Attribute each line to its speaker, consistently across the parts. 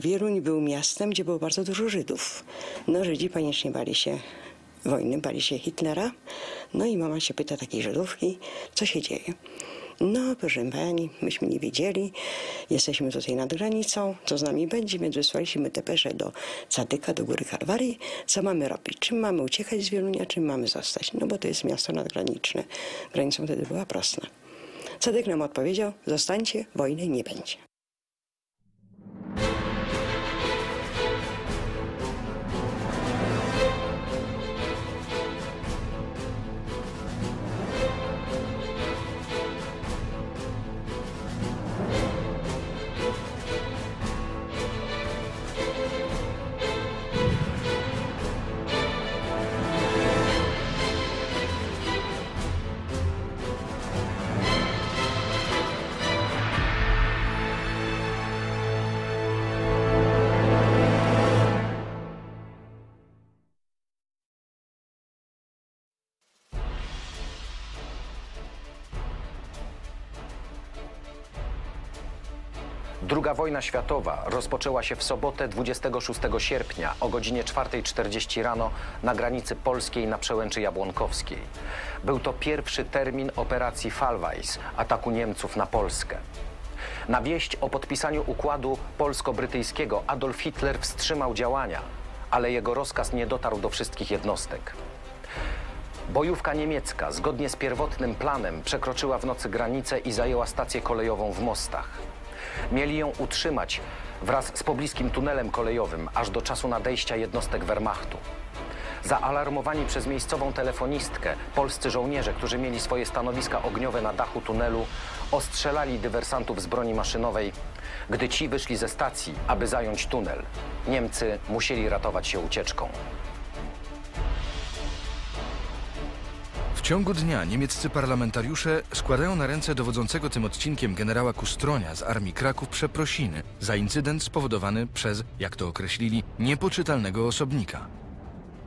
Speaker 1: Wieluń był miastem, gdzie było bardzo dużo Żydów. No Żydzi panicznie bali się wojny, bali się Hitlera. No i mama się pyta takiej Żydówki, co się dzieje. No, proszę pani, myśmy nie wiedzieli, jesteśmy tutaj nad granicą, co z nami będzie, więc wysłaliśmy depeszę do Cadyka, do Góry Kalwarii, co mamy robić, czym mamy uciekać z Wielunia, czym mamy zostać, no bo to jest miasto nadgraniczne, granicą wtedy była prosta. Cadyk nam odpowiedział, zostańcie, wojny nie będzie.
Speaker 2: Druga wojna światowa rozpoczęła się w sobotę 26 sierpnia o godzinie 4.40 rano na granicy polskiej na przełęczy Jabłonkowskiej. Był to pierwszy termin operacji Fallweiss, ataku Niemców na Polskę. Na wieść o podpisaniu układu polsko-brytyjskiego Adolf Hitler wstrzymał działania, ale jego rozkaz nie dotarł do wszystkich jednostek. Bojówka niemiecka, zgodnie z pierwotnym planem, przekroczyła w nocy granicę i zajęła stację kolejową w Mostach. Mieli ją utrzymać wraz z pobliskim tunelem kolejowym aż do czasu nadejścia jednostek Wehrmachtu. Zaalarmowani przez miejscową telefonistkę, polscy żołnierze, którzy mieli swoje stanowiska ogniowe na dachu tunelu, ostrzelali dywersantów z broni maszynowej, gdy ci wyszli ze stacji, aby zająć tunel. Niemcy musieli ratować się ucieczką.
Speaker 3: W ciągu dnia niemieccy parlamentariusze składają na ręce dowodzącego tym odcinkiem generała Kustronia z Armii Kraków przeprosiny za incydent spowodowany przez, jak to określili, niepoczytalnego osobnika.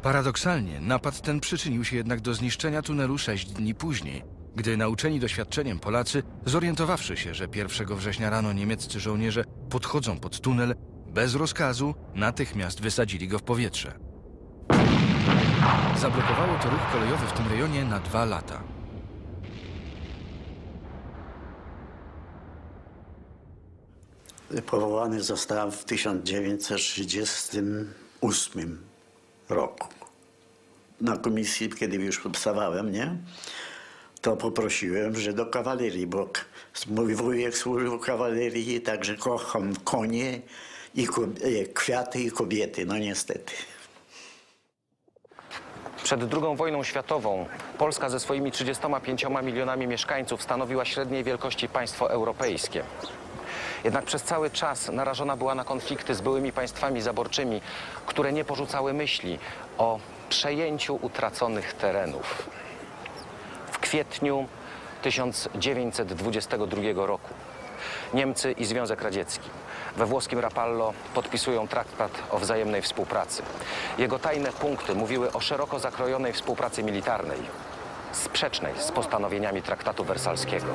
Speaker 3: Paradoksalnie napad ten przyczynił się jednak do zniszczenia tunelu sześć dni później, gdy nauczeni doświadczeniem Polacy, zorientowawszy się, że 1 września rano niemieccy żołnierze podchodzą pod tunel, bez rozkazu natychmiast wysadzili go w powietrze. Zablokowało to ruch kolejowy w tym rejonie na dwa lata.
Speaker 4: Powołany zostałem w 1938 roku. Na komisji, kiedy już powstawałem, nie? To poprosiłem, że do kawalerii, bo mój wujek służył kawalerii, także kocham konie i e, kwiaty i kobiety, no niestety.
Speaker 2: Przed II wojną światową Polska ze swoimi 35 milionami mieszkańców stanowiła średniej wielkości państwo europejskie. Jednak przez cały czas narażona była na konflikty z byłymi państwami zaborczymi, które nie porzucały myśli o przejęciu utraconych terenów. W kwietniu 1922 roku Niemcy i Związek Radziecki we włoskim Rapallo podpisują traktat o wzajemnej współpracy. Jego tajne punkty mówiły o szeroko zakrojonej współpracy militarnej, sprzecznej z postanowieniami traktatu wersalskiego.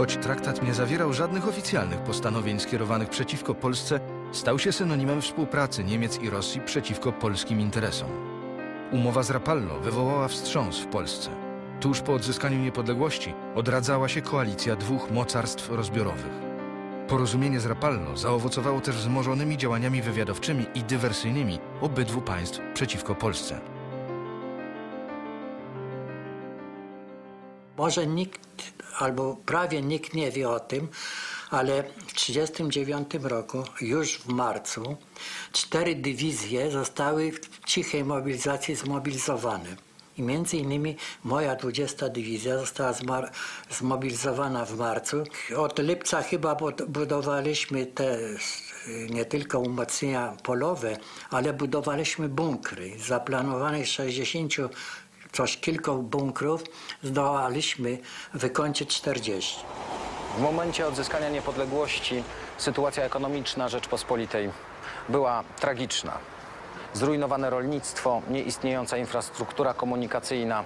Speaker 3: Choć traktat nie zawierał żadnych oficjalnych postanowień skierowanych przeciwko Polsce, stał się synonimem współpracy Niemiec i Rosji przeciwko polskim interesom. Umowa z Rapallo wywołała wstrząs w Polsce. Tuż po odzyskaniu niepodległości odradzała się koalicja dwóch mocarstw rozbiorowych. Porozumienie z Rapallo zaowocowało też wzmożonymi działaniami wywiadowczymi i dywersyjnymi obydwu państw przeciwko Polsce.
Speaker 5: Może nikt albo prawie nikt nie wie o tym, ale w 1939 roku, już w marcu, cztery dywizje zostały w cichej mobilizacji zmobilizowane. I między innymi moja 20 dywizja została zmobilizowana w marcu. Od lipca chyba bud- budowaliśmy te nie tylko umocnienia polowe, ale budowaliśmy bunkry. Zaplanowanych 60 Przez kilka bunkrów zdołaliśmy wykończyć 40.
Speaker 2: W momencie odzyskania niepodległości sytuacja ekonomiczna Rzeczpospolitej była tragiczna. Zrujnowane rolnictwo, nieistniejąca infrastruktura komunikacyjna,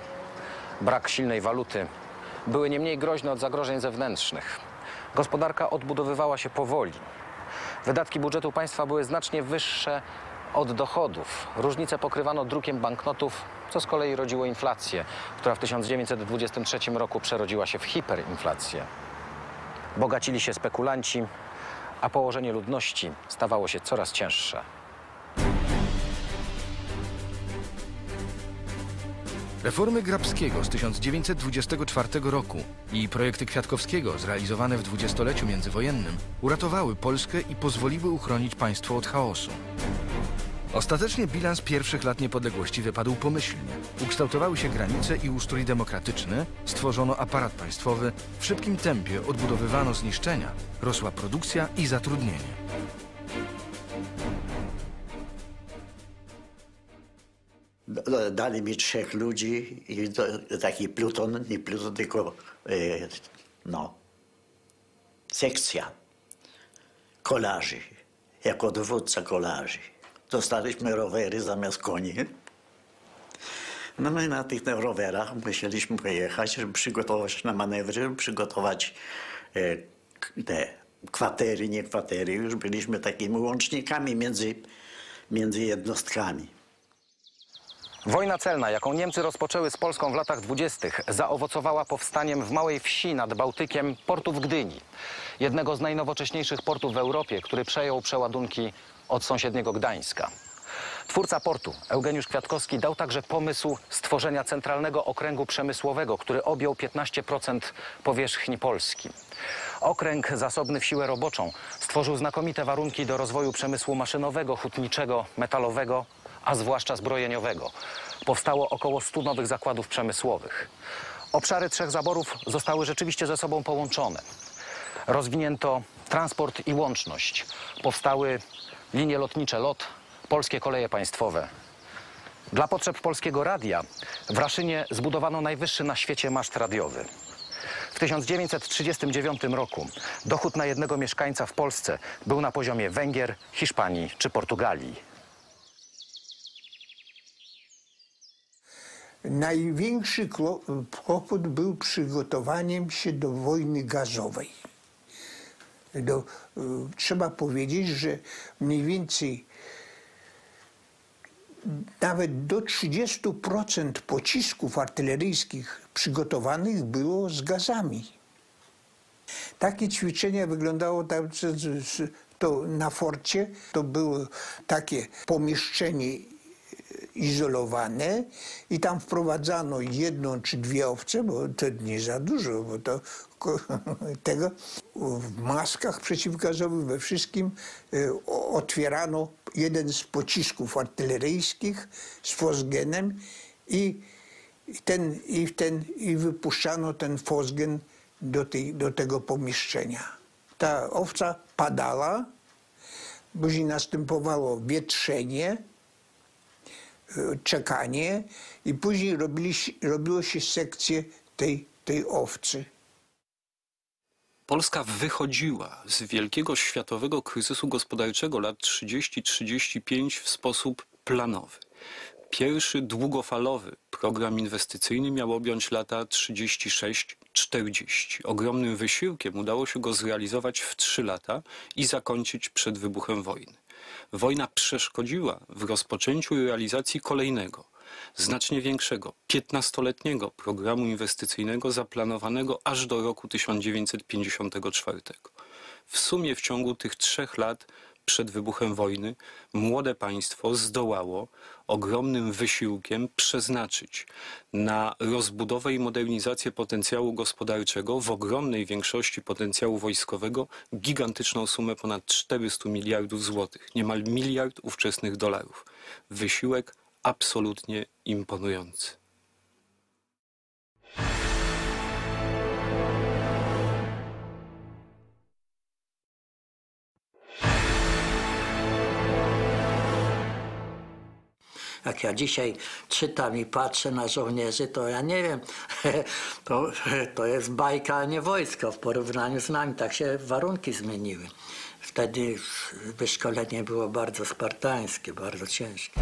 Speaker 2: brak silnej waluty były nie mniej groźne od zagrożeń zewnętrznych. Gospodarka odbudowywała się powoli. Wydatki budżetu państwa były znacznie wyższe od dochodów. Różnice pokrywano drukiem banknotów, co z kolei rodziło inflację, która w 1923 roku przerodziła się w hiperinflację. Bogacili się spekulanci, a położenie ludności stawało się coraz cięższe.
Speaker 3: Reformy Grabskiego z 1924 roku i projekty Kwiatkowskiego zrealizowane w dwudziestoleciu międzywojennym uratowały Polskę i pozwoliły uchronić państwo od chaosu. Ostatecznie bilans pierwszych lat niepodległości wypadł pomyślnie. Ukształtowały się granice i ustrój demokratyczny, stworzono aparat państwowy, w szybkim tempie odbudowywano zniszczenia, rosła produkcja i zatrudnienie.
Speaker 4: D- Dali mi trzech ludzi i taki pluton, nie pluton, tylko e, no, sekcja kolarzy, jako dowódca kolarzy. Dostaliśmy rowery zamiast koni. No my na tych rowerach musieliśmy pojechać, żeby przygotować na manewry, żeby przygotować e, te kwatery, nie kwatery. Już byliśmy takimi łącznikami między, między jednostkami.
Speaker 2: Wojna celna, jaką Niemcy rozpoczęły z Polską w latach dwudziestych, zaowocowała powstaniem w małej wsi nad Bałtykiem portu w Gdyni. Jednego z najnowocześniejszych portów w Europie, który przejął przeładunki od sąsiedniego Gdańska. Twórca portu, Eugeniusz Kwiatkowski, dał także pomysł stworzenia centralnego okręgu przemysłowego, który objął 15% powierzchni Polski. Okręg zasobny w siłę roboczą stworzył znakomite warunki do rozwoju przemysłu maszynowego, hutniczego, metalowego, a zwłaszcza zbrojeniowego. Powstało około 100 nowych zakładów przemysłowych. Obszary trzech zaborów zostały rzeczywiście ze sobą połączone. Rozwinięto transport i łączność. Powstały linie lotnicze LOT, polskie koleje państwowe. Dla potrzeb polskiego radia w Raszynie zbudowano najwyższy na świecie maszt radiowy. W 1939 roku dochód na jednego mieszkańca w Polsce był na poziomie Węgier, Hiszpanii czy Portugalii.
Speaker 6: Największy kłopot był przygotowaniem się do wojny gazowej. Do, y, trzeba powiedzieć, że mniej więcej nawet do 30% pocisków artyleryjskich przygotowanych było z gazami. Takie ćwiczenia wyglądało że to na forcie to było takie pomieszczenie izolowane i tam wprowadzano jedną czy dwie owce, bo to nie za dużo, bo to tego w maskach przeciwgazowych, we wszystkim y, otwierano jeden z pocisków artyleryjskich z fosgenem i ten, i, ten, i wypuszczano ten fosgen do, tej, do tego pomieszczenia. Ta owca padała, później następowało wietrzenie, y, czekanie i później robili, robiło się sekcję tej, tej owcy.
Speaker 7: Polska wychodziła z wielkiego światowego kryzysu gospodarczego lat 30-35 w sposób planowy. Pierwszy długofalowy program inwestycyjny miał objąć lata 36-40. Ogromnym wysiłkiem udało się go zrealizować w trzy lata i zakończyć przed wybuchem wojny. Wojna przeszkodziła w rozpoczęciu i realizacji kolejnego, znacznie większego, 15-letniego programu inwestycyjnego zaplanowanego aż do roku 1954. W sumie w ciągu tych trzech lat przed wybuchem wojny młode państwo zdołało ogromnym wysiłkiem przeznaczyć na rozbudowę i modernizację potencjału gospodarczego, w ogromnej większości potencjału wojskowego, gigantyczną sumę ponad 400 miliardów złotych, niemal miliard ówczesnych dolarów. Wysiłek absolutnie imponujący.
Speaker 5: Jak ja dzisiaj czytam i patrzę na żołnierzy, to ja nie wiem, to, to jest bajka, a nie wojsko w porównaniu z nami. Tak się warunki zmieniły. Wtedy wyszkolenie było bardzo spartańskie, bardzo ciężkie.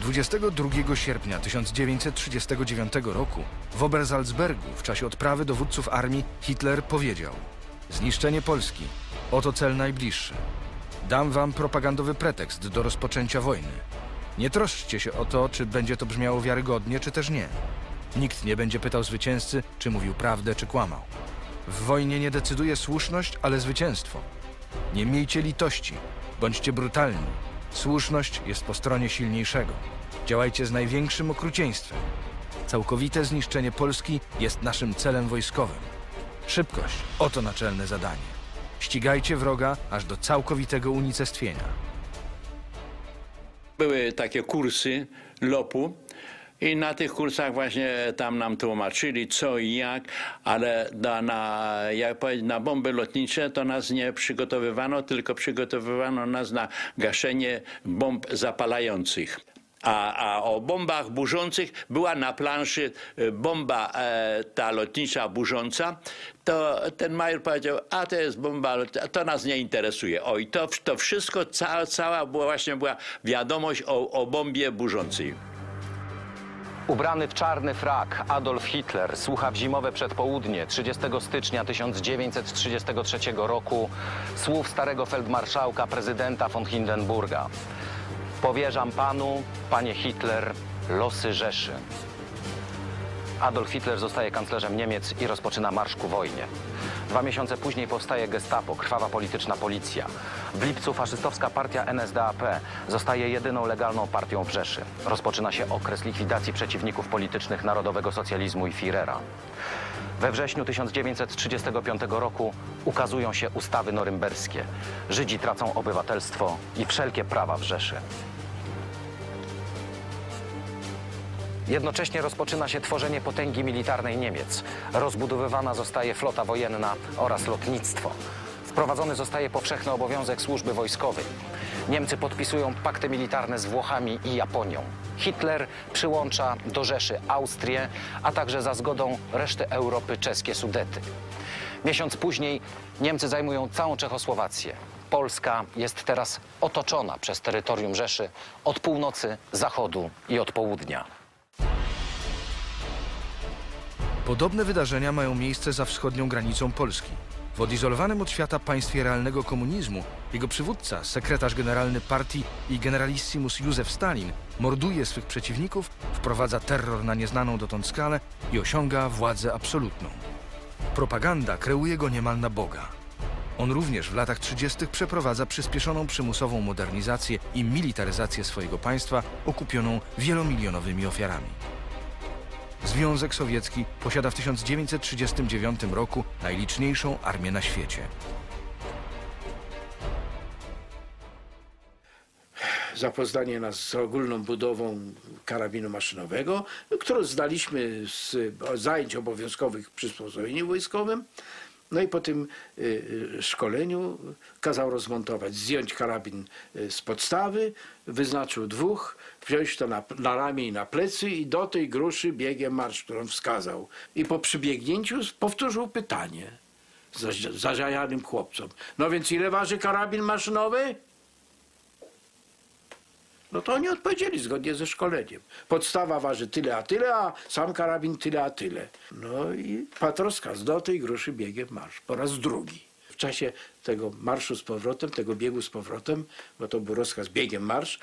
Speaker 3: 22 sierpnia 1939 roku w Obersalzbergu w czasie odprawy dowódców armii Hitler powiedział Zniszczenie Polski. Oto cel najbliższy. Dam wam propagandowy pretekst do rozpoczęcia wojny. Nie troszczcie się o to, czy będzie to brzmiało wiarygodnie, czy też nie. Nikt nie będzie pytał zwycięzcy, czy mówił prawdę, czy kłamał. W wojnie nie decyduje słuszność, ale zwycięstwo. Nie miejcie litości, bądźcie brutalni. Słuszność jest po stronie silniejszego. Działajcie z największym okrucieństwem. Całkowite zniszczenie Polski jest naszym celem wojskowym. Szybkość oto naczelne zadanie. Ścigajcie wroga aż do całkowitego unicestwienia.
Speaker 8: Były takie kursy LOP-u i na tych kursach właśnie tam nam tłumaczyli co i jak, ale na, na, jak powiedzieć, na bomby lotnicze to nas nie przygotowywano, tylko przygotowywano nas na gaszenie bomb zapalających. A, a o bombach burzących była na planszy e, bomba e, ta lotnicza burząca. To ten major powiedział, a to jest bomba, to nas nie interesuje. Oj, to, to wszystko, cała, cała była właśnie była wiadomość o, o bombie burzącej.
Speaker 2: Ubrany w czarny frak Adolf Hitler słucha w zimowe przedpołudnie 30 stycznia 1933 roku słów starego feldmarszałka prezydenta von Hindenburga. Powierzam panu, panie Hitler, losy Rzeszy. Adolf Hitler zostaje kanclerzem Niemiec i rozpoczyna marsz ku wojnie. Dwa miesiące później powstaje gestapo, krwawa polityczna policja. W lipcu faszystowska partia NSDAP zostaje jedyną legalną partią w Rzeszy. Rozpoczyna się okres likwidacji przeciwników politycznych narodowego socjalizmu i Führera. We wrześniu 1935 roku ukazują się ustawy norymberskie. Żydzi tracą obywatelstwo i wszelkie prawa w Rzeszy. Jednocześnie rozpoczyna się tworzenie potęgi militarnej Niemiec. Rozbudowywana zostaje flota wojenna oraz lotnictwo. Wprowadzony zostaje powszechny obowiązek służby wojskowej. Niemcy podpisują pakty militarne z Włochami i Japonią. Hitler przyłącza do Rzeszy Austrię, a także za zgodą reszty Europy czeskie Sudety. Miesiąc później Niemcy zajmują całą Czechosłowację. Polska jest teraz otoczona przez terytorium Rzeszy od północy, zachodu i od południa.
Speaker 3: Podobne wydarzenia mają miejsce za wschodnią granicą Polski. W odizolowanym od świata państwie realnego komunizmu jego przywódca, sekretarz generalny partii i generalissimus Józef Stalin morduje swych przeciwników, wprowadza terror na nieznaną dotąd skalę i osiąga władzę absolutną. Propaganda kreuje go niemal na Boga. On również w latach 30. przeprowadza przyspieszoną przymusową modernizację i militaryzację swojego państwa okupioną wielomilionowymi ofiarami. Związek Sowiecki posiada w 1939 roku najliczniejszą armię na świecie.
Speaker 9: zapoznanie nas z ogólną budową karabinu maszynowego, którą zdaliśmy z zajęć obowiązkowych przysposobieniu wojskowym. No i po tym y, y, szkoleniu kazał rozmontować, zdjąć karabin y, z podstawy, wyznaczył dwóch, wziąć to na, na ramię i na plecy i do tej gruszy biegiem marsz, którą wskazał. I po przybiegnięciu powtórzył pytanie za- zażajanym chłopcom. No więc ile waży karabin maszynowy? No to oni odpowiedzieli zgodnie ze szkoleniem. Podstawa waży tyle a tyle, a sam karabin tyle a tyle. No i padł rozkaz, do tej gruszy biegiem marsz. Po raz drugi. W czasie tego marszu z powrotem, tego biegu z powrotem, bo to był rozkaz biegiem marsz,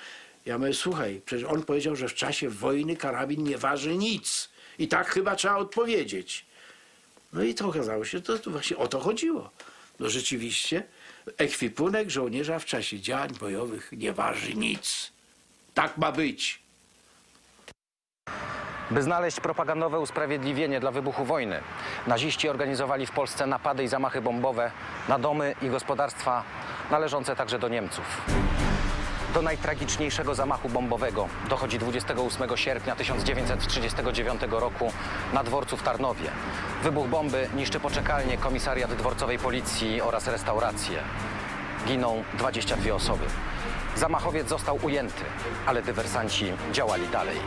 Speaker 9: ja mówię, słuchaj, przecież on powiedział, że w czasie wojny karabin nie waży nic. I tak chyba trzeba odpowiedzieć. No i to okazało się, to, to właśnie o to chodziło. No rzeczywiście, ekwipunek żołnierza w czasie działań bojowych nie waży nic. Tak ma być.
Speaker 2: By znaleźć propagandowe usprawiedliwienie dla wybuchu wojny, naziści organizowali w Polsce napady i zamachy bombowe na domy i gospodarstwa należące także do Niemców. Do najtragiczniejszego zamachu bombowego dochodzi 28 sierpnia 1939 roku na dworcu w Tarnowie. Wybuch bomby niszczy poczekalnię, komisariat dworcowej policji oraz restaurację. Giną 22 osoby. Zamachowiec został ujęty, ale dywersanci działali dalej.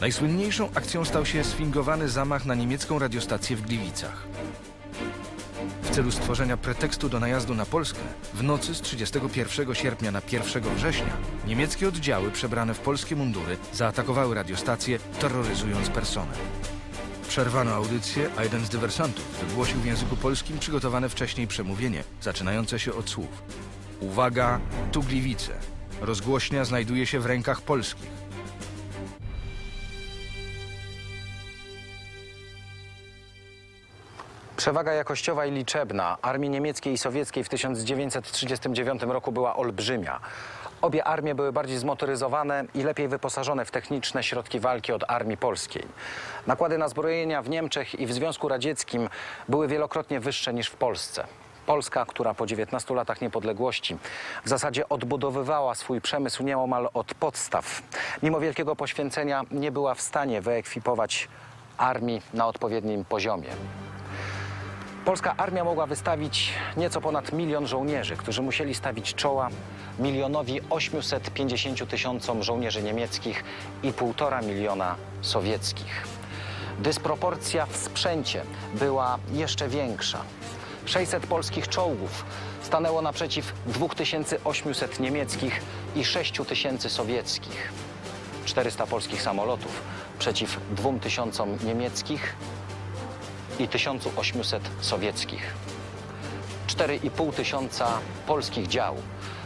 Speaker 3: Najsłynniejszą akcją stał się sfingowany zamach na niemiecką radiostację w Gliwicach. W celu stworzenia pretekstu do najazdu na Polskę, w nocy z 31 sierpnia na 1 września niemieckie oddziały przebrane w polskie mundury zaatakowały radiostację, terroryzując personel. Przerwano audycję, a jeden z dywersantów wygłosił w języku polskim przygotowane wcześniej przemówienie, zaczynające się od słów. Uwaga, tu Gliwice. Rozgłośnia znajduje się w rękach polskich.
Speaker 2: Przewaga jakościowa i liczebna armii niemieckiej i sowieckiej w 1939 roku była olbrzymia. Obie armie były bardziej zmotoryzowane i lepiej wyposażone w techniczne środki walki od armii polskiej. Nakłady na zbrojenia w Niemczech i w Związku Radzieckim były wielokrotnie wyższe niż w Polsce. Polska, która po 19 latach niepodległości w zasadzie odbudowywała swój przemysł nieomal od podstaw, mimo wielkiego poświęcenia nie była w stanie wyekwipować armii na odpowiednim poziomie. Polska armia mogła wystawić nieco ponad milion żołnierzy, którzy musieli stawić czoła milionowi 850 tysiącom żołnierzy niemieckich i półtora miliona sowieckich. Dysproporcja w sprzęcie była jeszcze większa. 600 polskich czołgów stanęło naprzeciw 2800 niemieckich i 6000 sowieckich. 400 polskich samolotów przeciw 2000 niemieckich i 1800 sowieckich. 4,5 tysiąca polskich dział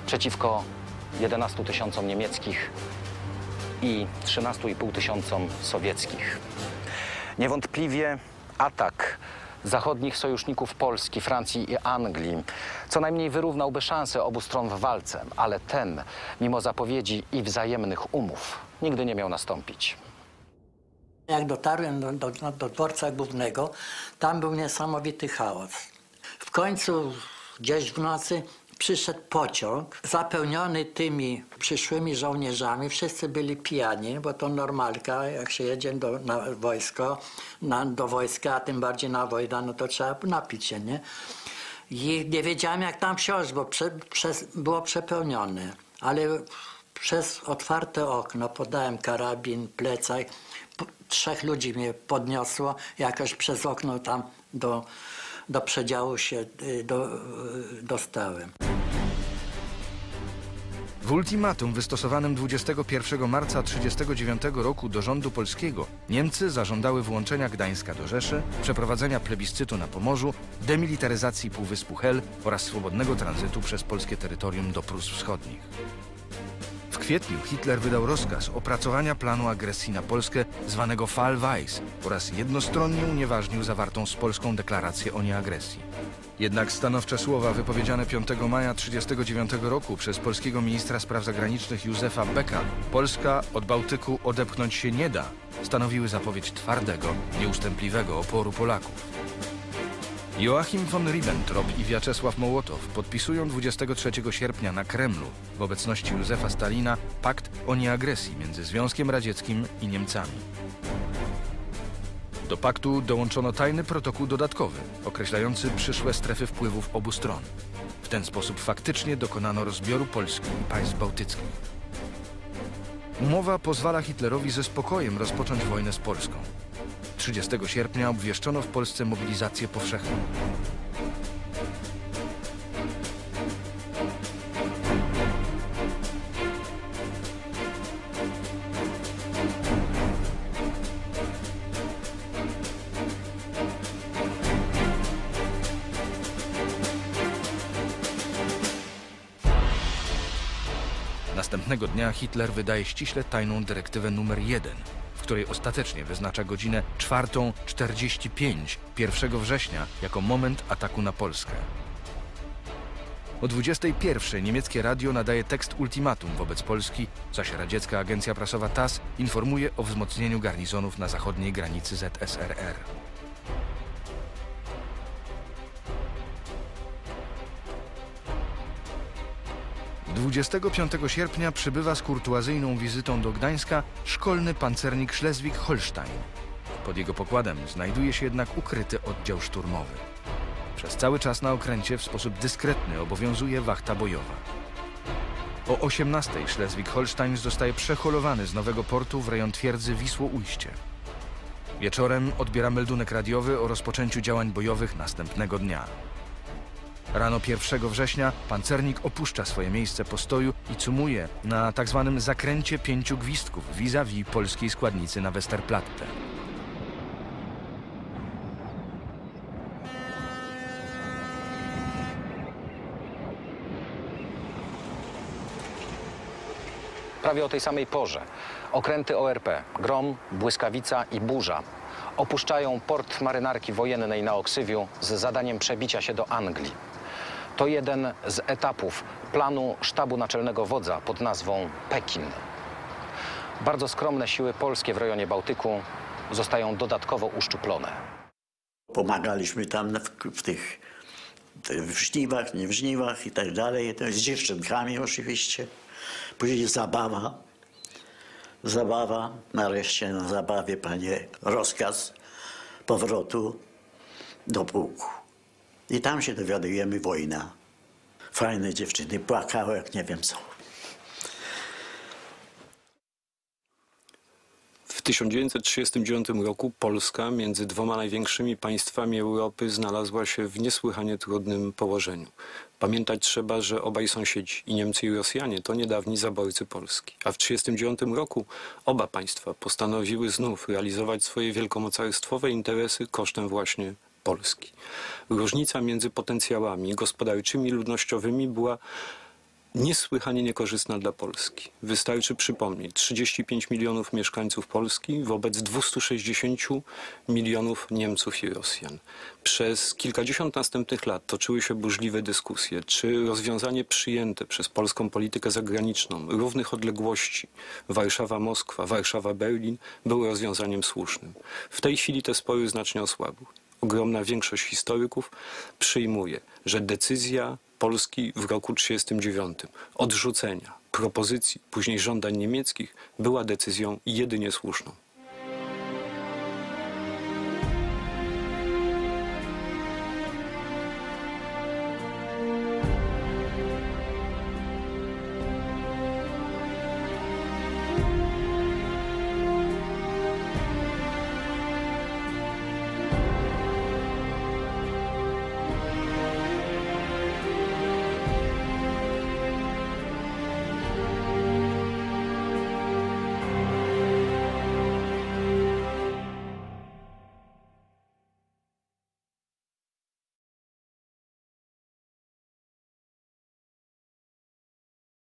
Speaker 2: przeciwko 11 tysiącom niemieckich i 13,5 tysiącom sowieckich. Niewątpliwie atak zachodnich sojuszników Polski, Francji i Anglii co najmniej wyrównałby szanse obu stron w walce, ale ten, mimo zapowiedzi i wzajemnych umów, nigdy nie miał nastąpić.
Speaker 5: Jak dotarłem do, do, do dworca głównego, tam był niesamowity chaos. W końcu gdzieś w nocy przyszedł pociąg zapełniony tymi przyszłymi żołnierzami. Wszyscy byli pijani, bo to normalka, jak się jedzie do na wojsko, na, do wojska, a tym bardziej na wojnę, no to trzeba napić się, nie? I nie wiedziałem jak tam wsiąść, bo prze, przez, było przepełnione. Ale przez otwarte okno podałem karabin, plecak. Trzech ludzi mnie podniosło, jakoś przez okno tam do, do przedziału się y, do, y, dostałem.
Speaker 3: W ultimatum wystosowanym 21 marca 1939 roku do rządu polskiego Niemcy zażądały włączenia Gdańska do Rzeszy, przeprowadzenia plebiscytu na Pomorzu, demilitaryzacji Półwyspu Hel oraz swobodnego tranzytu przez polskie terytorium do Prus Wschodnich. Kwietniu Hitler wydał rozkaz opracowania planu agresji na Polskę zwanego Fall Weiss oraz jednostronnie unieważnił zawartą z Polską deklarację o nieagresji. Jednak stanowcze słowa wypowiedziane 5 maja 1939 roku przez polskiego ministra spraw zagranicznych Józefa Becka Polska od Bałtyku odepchnąć się nie da, stanowiły zapowiedź twardego, nieustępliwego oporu Polaków. Joachim von Ribbentrop i Wiaczesław Mołotow podpisują 23 sierpnia na Kremlu w obecności Józefa Stalina pakt o nieagresji między Związkiem Radzieckim i Niemcami. Do paktu dołączono tajny protokół dodatkowy, określający przyszłe strefy wpływów obu stron. W ten sposób faktycznie dokonano rozbioru Polski i państw bałtyckich. Umowa pozwala Hitlerowi ze spokojem rozpocząć wojnę z Polską. 30 sierpnia obwieszczono w Polsce mobilizację powszechną. Następnego dnia Hitler wydaje ściśle tajną dyrektywę numer 1, w której ostatecznie wyznacza godzinę 4.45 1 września jako moment ataku na Polskę. O 21 niemieckie radio nadaje tekst ultimatum wobec Polski, zaś radziecka agencja prasowa TASS informuje o wzmocnieniu garnizonów na zachodniej granicy ZSRR. – 25 sierpnia przybywa z kurtuazyjną wizytą do Gdańska szkolny pancernik Schleswig-Holstein. Pod jego pokładem znajduje się jednak ukryty oddział szturmowy. Przez cały czas na okręcie w sposób dyskretny obowiązuje wachta bojowa. O 18 Schleswig-Holstein zostaje przeholowany z nowego portu w rejon twierdzy Wisło-Ujście. Wieczorem odbiera meldunek radiowy o rozpoczęciu działań bojowych następnego dnia. Rano 1 września pancernik opuszcza swoje miejsce postoju i cumuje na tzw. zakręcie pięciu gwizdków vis-a-vis polskiej składnicy na Westerplatte.
Speaker 2: Prawie o tej samej porze okręty ORP Grom, Błyskawica i Burza opuszczają port marynarki wojennej na Oksywiu z zadaniem przebicia się do Anglii. To jeden z etapów planu sztabu naczelnego wodza pod nazwą Pekin. Bardzo skromne siły polskie w rejonie Bałtyku zostają dodatkowo uszczuplone.
Speaker 4: Pomagaliśmy tam w, w tych w żniwach, nie w żniwach i tak dalej. Z dziewczynkami oczywiście. Później zabawa. Zabawa. Nareszcie na zabawie, panie, rozkaz powrotu do pułku. I tam się dowiadujemy wojna. Fajne dziewczyny płakały, jak nie wiem co.
Speaker 7: W 1939 roku Polska między dwoma największymi państwami Europy znalazła się w niesłychanie trudnym położeniu. Pamiętać trzeba, że obaj sąsiedzi, i Niemcy i Rosjanie, to niedawni zaborcy Polski. A w 1939 roku oba państwa postanowiły znów realizować swoje wielkomocarstwowe interesy kosztem właśnie Polski. Różnica między potencjałami gospodarczymi i ludnościowymi była niesłychanie niekorzystna dla Polski. Wystarczy przypomnieć 35 milionów mieszkańców Polski wobec 260 milionów Niemców i Rosjan. Przez kilkadziesiąt następnych lat toczyły się burzliwe dyskusje, czy rozwiązanie przyjęte przez polską politykę zagraniczną równych odległości Warszawa-Moskwa, Warszawa-Berlin było rozwiązaniem słusznym. W tej chwili te spory znacznie osłabły. Ogromna większość historyków przyjmuje, że decyzja Polski w roku 1939 odrzucenia propozycji, później żądań niemieckich była decyzją jedynie słuszną.